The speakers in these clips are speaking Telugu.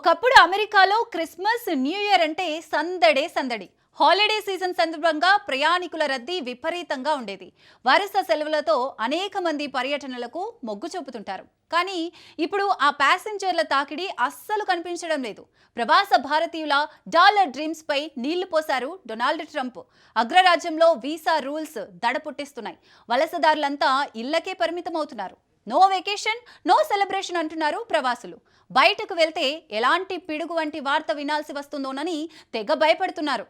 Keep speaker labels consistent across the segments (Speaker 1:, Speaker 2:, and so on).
Speaker 1: ఒకప్పుడు అమెరికాలో క్రిస్మస్ న్యూ ఇయర్ అంటే సందడే సందడి. హాలిడే సీజన్ సందర్భంగా ప్రయాణికుల రద్దీ విపరీతంగా ఉండేది. వరుస సెలవులతో అనేక మంది పర్యటనలకు మొగ్గు చూపుతుంటారు. కానీ ఇప్పుడు ఆ ప్యాసింజర్ల తాకిడి అస్సలు కనిపించడం లేదు. ప్రవాస భారతీయుల డాలర్ డ్రీమ్స్ పై నీళ్ళు పోశారు డొనాల్డ్ ట్రంప్. అగ్రరాజ్యంలో వీసా రూల్స్ దడ పుట్టిస్తున్నాయి వలసదారులంతా ఇళ్ళకే పరిమితమవుతున్నారు. నో వెకేషన్ నో సెలబ్రేషన్ అంటున్నారు ప్రవాసులు. బయటకు వెళ్తే ఎలాంటి పిడుగు వంటి వార్త వినాల్సి వస్తుందోనని తెగ భయపడుతున్నారు.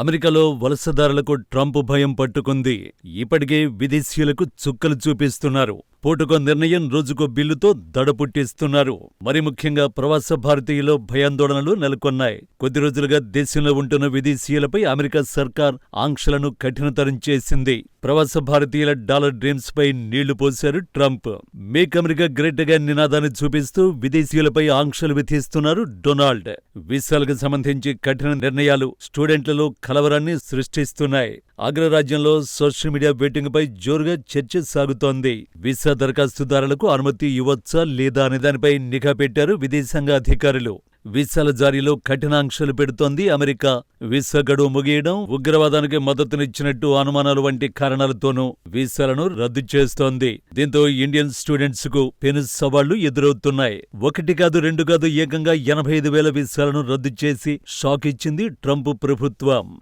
Speaker 2: అమెరికాలో వలసదారులకు ట్రంప్ భయం పట్టుకుంది. ఇప్పటికే విదేశీయులకు చుక్కలు చూపిస్తున్నారు. పూటకో నిర్ణయం రోజుకో బిల్లుతో దడ పుట్టిస్తున్నారు మరి ముఖ్యంగా ప్రవాస భారతీయులు భయాందోళనలు నెలకొన్నాయి. కొద్ది రోజులుగా దేశంలో ఉంటున్న విదేశీయులపై అమెరికా సర్కార్ ఆంక్షలను కఠినతరం చేసింది. ప్రవాస భారతీయుల డాలర్ డ్రీమ్స్ పై నీళ్ళు పోశారు ట్రంప్. మేక్ అమెరికా గ్రేట్ నినాదాన్ని చూపిస్తూ విదేశీయులపై ఆంక్షలు విధిస్తున్నారు డొనాల్డ్. వీసాలకు సంబంధించి కఠిన నిర్ణయాలు స్టూడెంట్లలో కలవరాన్ని సృష్టిస్తున్నాయి. అగ్రరాజ్యంలో సోషల్ మీడియా బెట్టింగ్పై జోరుగా చర్చ సాగుతోంది. వీసా దరఖాస్తుదారులకు అనుమతి ఇవ్వచ్చా లేదా అనే దానిపై నిఘా పెట్టారు విదేశాంగ అధికారులు. వీసాల జారీలో కఠినాంక్షలు పెడుతోంది అమెరికా. వీసా గడువు ముగియడం ఉగ్రవాదానికి మద్దతునిచ్చినట్టు అనుమానాలు వంటి కారణాలతోనూ వీసాలను రద్దు చేస్తోంది. దీంతో ఇండియన్ స్టూడెంట్స్కు పెను సవాళ్ళు ఎదురవుతున్నాయి. ఒకటి కాదు రెండు కాదు ఏకంగా ఎనభై ఐదు వేల వీసాలను రద్దు చేసి షాక్ ఇచ్చింది ట్రంప్ ప్రభుత్వం.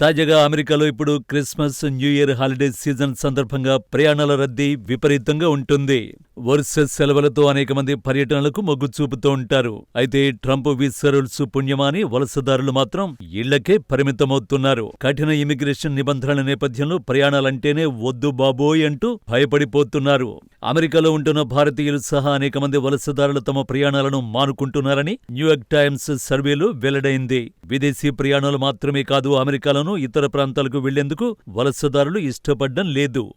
Speaker 2: తాజాగా అమెరికాలో ఇప్పుడు Christmas New Year holiday season సందర్భంగా ప్రయాణాల రద్దీ విపరీతంగా ఉంటుంది. వరుస సెలవులతో అనేక మంది పర్యటనలకు మొగ్గు చూపుతూ ఉంటారు. అయితే ట్రంప్ వీసా రూల్స్ పుణ్యమాని వలసదారులు మాత్రం ఇళ్ళకే పరిమితమవుతున్నారు. కఠిన ఇమిగ్రేషన్ నిబంధనల నేపథ్యంలో ప్రయాణాలంటేనే వద్దు బాబోయ్ అంటూ భయపడిపోతున్నారు. అమెరికాలో ఉంటున్న భారతీయులు సహా అనేక మంది వలసదారులు తమ ప్రయాణాలను మానుకుంటున్నారని న్యూయార్క్ టైమ్స్ సర్వేలో వెల్లడైంది. విదేశీ ప్రయాణాలు మాత్రమే కాదు అమెరికాలోనూ ఇతర ప్రాంతాలకు వెళ్ళేందుకు వలసదారులు ఇష్టపడ్డం లేదు.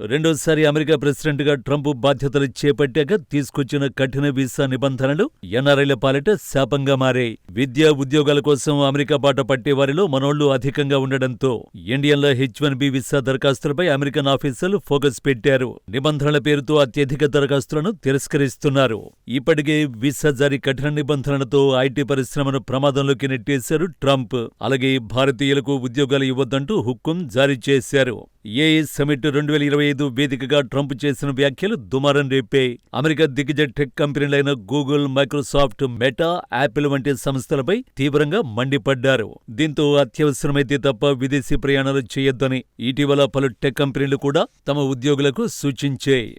Speaker 2: రెండోసారి అమెరికా ప్రెసిడెంట్గా ట్రంప్ బాధ్యతలు చేపట్టాక తీసుకొచ్చిన కఠిన వీసా నిబంధనలు ఎన్ఆర్ఐల పాలిట శాపంగా మారాయి విద్యా ఉద్యోగాల కోసం అమెరికా బాట పట్టే వారిలో మనోళ్ళు అధికంగా ఉండడంతో ఇండియన్ల హెచ్ వన్ బి వీసా దరఖాస్తులపై అమెరికన్ ఆఫీసర్లు ఫోకస్ పెట్టారు. నిబంధనల పేరుతో అత్యధిక దరఖాస్తులను తిరస్కరిస్తున్నారు. ఇప్పటికే వీసా జారీ కఠిన నిబంధనలతో ఐటీ పరిశ్రమను ప్రమాదంలోకి నెట్టేశారు ట్రంప్. అలాగే భారతీయులకు ఉద్యోగాలు ఇవ్వొద్దంటూ హుక్కుం జారీ చేశారు. ఏఏ సమిట్ రెండు వేల ఇరవై ఐదు వేదికగా ట్రంప్ చేసిన వ్యాఖ్యలు దుమారం రేపే. అమెరికా దిగ్గజ టెక్ కంపెనీలైన గూగుల్ మైక్రోసాఫ్ట్ మెటా యాపిల్ వంటి సంస్థలపై తీవ్రంగా మండిపడ్డారు. దీంతో అత్యవసరమైతే తప్ప విదేశీ ప్రయాణాలు చేయొద్దని ఇటీవల పలు టెక్ కంపెనీలు కూడా తమ ఉద్యోగులకు సూచించాయి.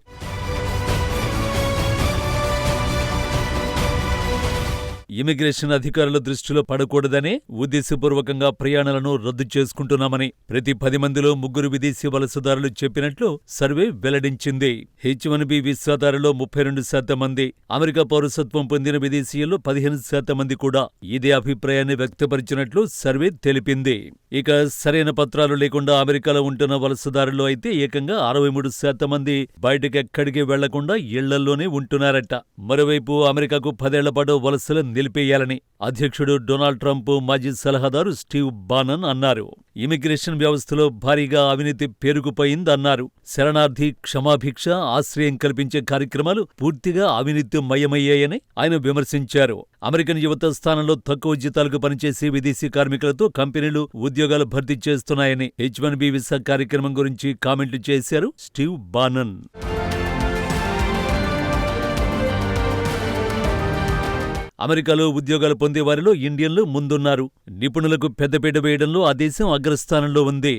Speaker 2: ఇమిగ్రేషన్ అధికారుల దృష్టిలో పడకూడదనే ఉద్దేశపూర్వకంగా ప్రయాణాలను రద్దు చేసుకుంటున్నామని ప్రతి పది మందిలో ముగ్గురు విదేశీ వలసదారులు చెప్పినట్లు సర్వే వెల్లడించింది. హెచ్ వన్ బి వీసాదారులో ముప్పై రెండు శాతం మంది అమెరికా పౌరసత్వం పొందిన విదేశీయుల్లో పదిహేను శాతం మంది కూడా ఇదే అభిప్రాయాన్ని వ్యక్తపరిచినట్లు సర్వే తెలిపింది. ఇక సరైన పత్రాలు లేకుండా అమెరికాలో ఉంటున్న వలసదారుల్లో అయితే ఏకంగా అరవై మూడు శాతం మంది బయటకెక్కడికి వెళ్ళకుండా ఇళ్ళల్లోనే ఉంటున్నారట. మరోవైపు అమెరికాకు పదేళ్ళపాటు వలసలు నిలిపేయాలని అధ్యక్షుడు డొనాల్డ్ ట్రంప్ మాజీ సలహాదారు స్టీవ్ బానన్ అన్నారు. ఇమిగ్రేషన్ వ్యవస్థలో భారీగా అవినీతి పేరుకుపోయిందన్నారు. శరణార్థి క్షమాభిక్ష ఆశ్రయం కల్పించే కార్యక్రమాలు పూర్తిగా అవినీతి మయమయ్యాయని ఆయన విమర్శించారు. అమెరికన్ యువత స్థానంలో తక్కువ జీతాలకు పనిచేసే విదేశీ కార్మికులతో కంపెనీలు ఉద్యోగాలు భర్తీ చేస్తున్నాయని హెచ్ వన్ బి విసా కార్యక్రమం గురించి కామెంట్లు చేశారు స్టీవ్ బానన్. అమెరికాలో ఉద్యోగాలు పొందే వారిలో ఇండియన్లు ముందున్నారు. నిపుణులకు పెద్దపీట వేయడంలో ఆ దేశం అగ్రస్థానంలో ఉంది.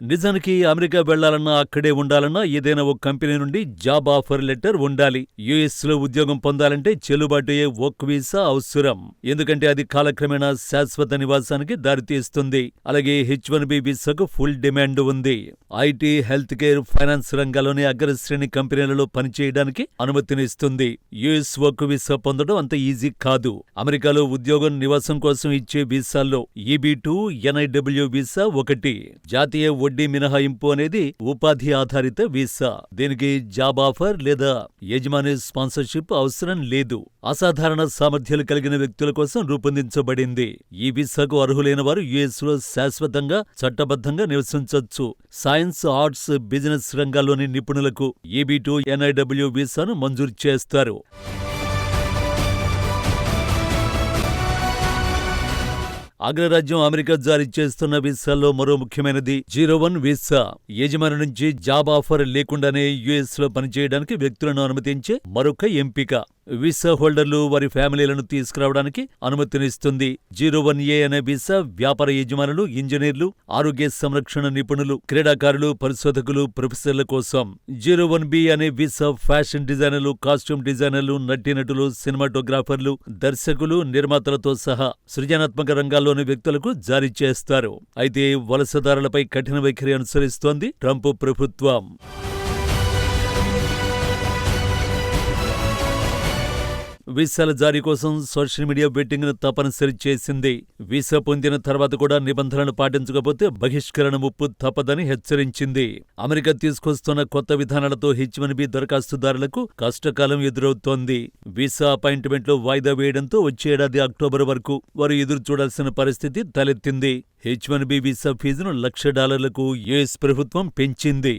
Speaker 2: నిజానికి అమెరికా వెళ్ళాలన్నా అక్కడే ఉండాలన్నా ఏదైనా ఒక కంపెనీ నుండి జాబ్ ఆఫర్ లెటర్ ఉండాలి. యుఎస్లో ఉద్యోగం పొందాలంటే చెల్లుబాటు అయ్యే వర్క్ వీసా అవసరం. ఎందుకంటే అది కాలక్రమేణా శాశ్వత నివాసానికి దారితీస్తుంది. అలాగే హెచ్ వన్ బి వీసాకు ఫుల్ డిమాండ్ ఉంది. ఐటీ హెల్త్ కేర్ ఫైనాన్స్ రంగాల్లోని అగ్రశ్రేణి కంపెనీలలో పనిచేయడానికి అనుమతినిస్తుంది యుఎస్ వర్క్ వీసా పొందడం అంత ఈజీ కాదు. అమెరికాలో ఉద్యోగం నివాసం కోసం ఇచ్చే వీసాల్లో ఈబీ టూ ఎన్ఐడబ్ల్యూ వీసా ఒకటి. జాతీయ వడ్డీ మినహాయింపు అనేది ఉపాధి ఆధారిత వీసా. దీనికి జాబ్ ఆఫర్ లేదా యజమాని స్పాన్సర్షిప్ అవసరం లేదు. అసాధారణ సామర్థ్యాలు కలిగిన వ్యక్తుల కోసం రూపొందించబడింది. ఈ వీసాకు అర్హులైన వారు యుఎస్లో శాశ్వతంగా చట్టబద్ధంగా నివసించవచ్చు సైన్స్ ఆర్ట్స్ బిజినెస్ రంగాల్లోని నిపుణులకు ఈబీ టూ ఎన్ఐడబ్ల్యూ వీసాను మంజూరు చేస్తారు. అగ్రరాజ్యం అమెరికా జారీ చేస్తున్న వీసాల్లో మరో ముఖ్యమైనది. జీరో వన్ వీసా యజమాని నుంచి జాబ్ ఆఫర్ లేకుండానే యుఎస్లో పనిచేయడానికి వ్యక్తులను అనుమతించే మరొక ఎంపిక. వీసా హోల్డర్లు వారి ఫ్యామిలీలను తీసుకురావడానికి అనుమతినిస్తుంది. జీరో వన్ ఏ అనే వీసా వ్యాపార యజమానులు ఇంజనీర్లు ఆరోగ్య సంరక్షణ నిపుణులు క్రీడాకారులు పరిశోధకులు ప్రొఫెసర్ల కోసం. జీరో వన్ బి అనే వీసా ఫ్యాషన్ డిజైనర్లు కాస్ట్యూమ్ డిజైనర్లు నటీనటులు సినిమాటోగ్రాఫర్లు దర్శకులు నిర్మాతలతో సహా సృజనాత్మక రంగాల్లోని వ్యక్తులకు జారీ చేస్తారు. అయితే వలసదారులపై కఠిన వైఖరి అనుసరిస్తోంది ట్రంప్ ప్రభుత్వం. వీసాల జారీ కోసం సోషల్ మీడియా బెట్టింగ్ను తప్పనిసరి చేసింది. వీసా పొందిన తర్వాత కూడా నిబంధనలు పాటించకపోతే బహిష్కరణ ముప్పు తప్పదని హెచ్చరించింది. అమెరికా తీసుకొస్తున్న కొత్త విధానాలతో హెచ్ వన్ బి దరఖాస్తుదారులకు కష్టకాలం ఎదురవుతోంది. వీసా అపాయింట్మెంట్లు వాయిదా వేయడంతో వచ్చే ఏడాది అక్టోబర్ వరకు వారు ఎదురు చూడాల్సిన పరిస్థితి తలెత్తింది. హెచ్ వన్ బి వీసా ఫీజును లక్ష డాలర్లకు యుఎస్ ప్రభుత్వం పెంచింది.